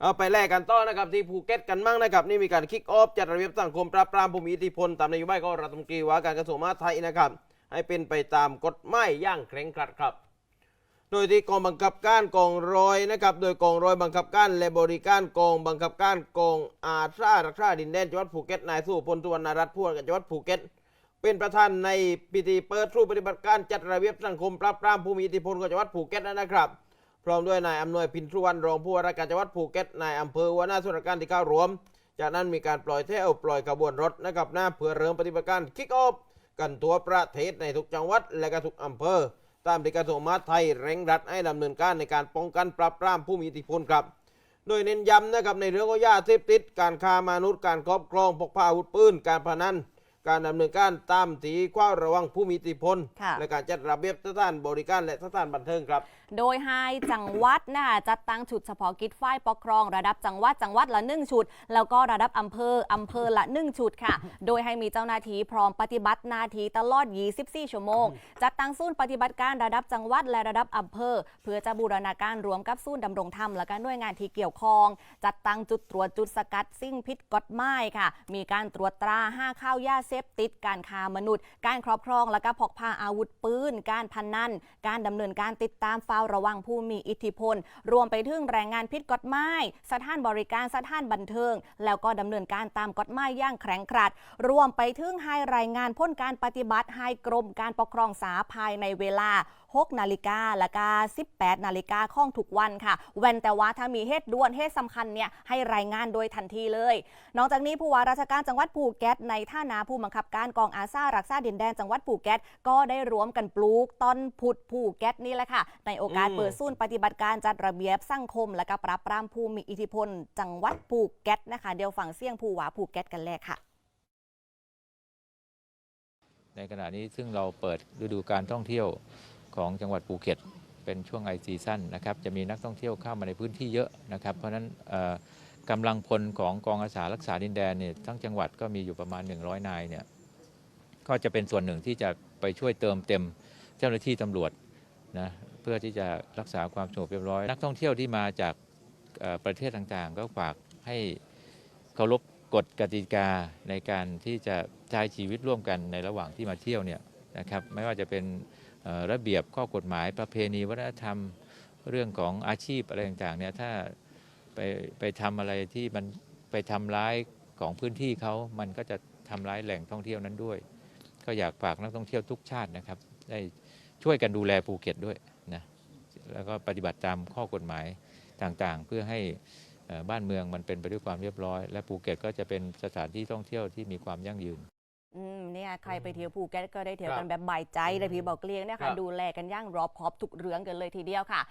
เอาไปแลกกันต่อนะครับที่ภูเก็ตกันมั่งนะครับนี่มีการคิกออฟจัดระเบียบสังคมปราบปรามผู้มีอิทธิพลตามนโยบายของรัฐมนตรีว่าการกระทรวงมหาดไทยนะครับ ให้เป็นไปตามกฎหมายอย่างเคร่งครัดครับ โดยที่กองบังคับการกองร้อยนะครับโดยกองร้อยบังคับการและบริการกองบังคับการกองอาซารักษาดินแดนจังหวัดภูเก็ตนายสู้พลสุวรรณรัตน์ผู้ว่าการจังหวัดภูเก็ตเป็นประธานในพิธีเปิดสู้ปฏิบัติการจัดระเบียบสังคมปราบปรามผู้มีอิทธิพลของจังหวัดภูเก็ตนะครับ พร้อมด้วยนายอำนวยพินสุวรรณรองผู้ว่าราชการจังหวัดภูเก็ตนายอำเภอหัวหน้าส่วนราชการที่เข้ารวม จากนั้นมีการปล่อยเที่ยวปล่อยขบวนรถนะครับหน้าเพื่อเริ่มปฏิบัติการคิกออฟกันทั่วประเทศในทุกจังหวัดและก็ทุกอำเภอ ตามที่กระทรวงมหาดไทยเร่งรัดให้ดำเนินการในการป้องกันปราบปรามผู้มีอิทธิพลครับ โดยเน้นย้ำนะครับในเรื่องของยาเสพติด การค้ามนุษย์การครอบครองพกพาอาวุธปืนการพนัน การดำเนินการตามตีความระวังผู้มีอิทธิพลค่ะ และการจัดระเบียบสถานบริการและสถานบันเทิงครับ โดยให้จังหวัดนะคะจัดตั้งชุดเฉพาะกิจฝ่ายปกครอง ระดับจังหวัดจังหวัดละหนึ่งชุด แล้วก็ระดับอำเภออำเภอละหนึ่งชุดค่ะ โดยให้มีเจ้าหน้าที่พร้อมปฏิบัติหน้าที่ตลอด 24 ชั่วโมง จัดตั้งศูนย์ปฏิบัติการระดับจังหวัดและระดับอำเภอ เพื่อจะบูรณาการรวมกับศูนย์ดำรงธรรมและก็หน่วยงานที่เกี่ยวข้อง จัดตั้งจุดตรวจจุดสกัดสิ่งผิดกฎหมายค่ะ มีการตรวจตราห้าข้าวยาเสพติด การค้ามนุษย์ การครอบครองและก็พกพาอาวุธปืน การพนนัน การดำเนินการติดตามเฝ้าระวังผู้มีอิทธิพล รวมไปถึงแรงงานผิดกฎหมายสถานบริการสถานบันเทิง แล้วก็ดำเนินการตามกฎหมายอย่างแข็งกรัด รวมไปถึงให้รายงานพ้นการปฏิบัติให้กรมการปกครองสาภายในเวลา6นาฬิกาและก็18นาฬิกาของทุกวันค่ะเว้นแต่ว่าถ้ามีเหตุด่วนเหตุสำคัญเนี่ยให้รายงานโดยทันทีเลย นอกจากนี้ผู้ว่าราชการจังหวัดภูเก็ตในท่านาผู้บังคับการกองอาซารักษาดินแดนจังหวัดภูเก็ตก็ได้รวมกันปลูกต้นพุดภูเก็ตนี่แหละค่ะ ในโอกาสเปิดศูนย์ปฏิบัติการจัดระเบียบสังคม และก็ปราบปรามผู้มีอิทธิพล จังหวัดภูเก็ตนะคะ เดี๋ยวฟังเสียงผู้ว่าภูเก็ตกันแรกค่ะในขณะนี้ซึ่งเราเปิดฤดูการท่องเที่ยวของจังหวัดภูเก็ต เป็นช่วงไอซีซั่นนะครับ จะมีนักท่องเที่ยวเข้ามาในพื้นที่เยอะนะครับ เพราะฉะนั้น กำลังพลของกองอาสารักษาดินแดนเนี่ยทั้งจังหวัดก็มีอยู่ประมาณ 100 นายเนี่ยก็จะเป็นส่วนหนึ่งที่จะไปช่วยเติมเต็มเจ้าหน้าที่ตำรวจนะเพื่อที่จะรักษาความสงบเรียบร้อย นักท่องเที่ยวที่มาจากประเทศต่างๆ ก็ฝากให้เคารพกฎกติกาในการที่จะใช้ชีวิตร่วมกันในระหว่างที่มาเที่ยวเนี่ยนะครับไม่ว่าจะเป็นระเบียบข้อกฎหมายประเพณีวัฒนธรรมเรื่องของอาชีพอะไรต่างๆเนี่ยถ้า ไปไปทำอะไรที่มันไปทำร้ายของพื้นที่เขา มันก็จะทำร้ายแหล่งท่องเที่ยวนั้นด้วย ก็อยากฝากนักท่องเที่ยวทุกชาตินะครับ ได้ช่วยกันดูแลภูเก็ตด้วยนะ แล้วก็ปฏิบัติตามข้อกฎหมายต่างๆ เพื่อให้เอ่อบ้านเมืองมันเป็นไปด้วยความเรียบร้อย และภูเก็ตก็จะเป็นสถานที่ท่องเที่ยวที่มีความยั่งยืนอืมเนี่ยใครไปเที่ยวภูเก็ตก็ได้เที่ยวครักันแบบบ่ายใจเลยพี่บอกเกลียงเนี่ยครัค่ะบดูแลกันอย่างรอบคอบทุกเรื่องกันเลยทีเดียวค่ะ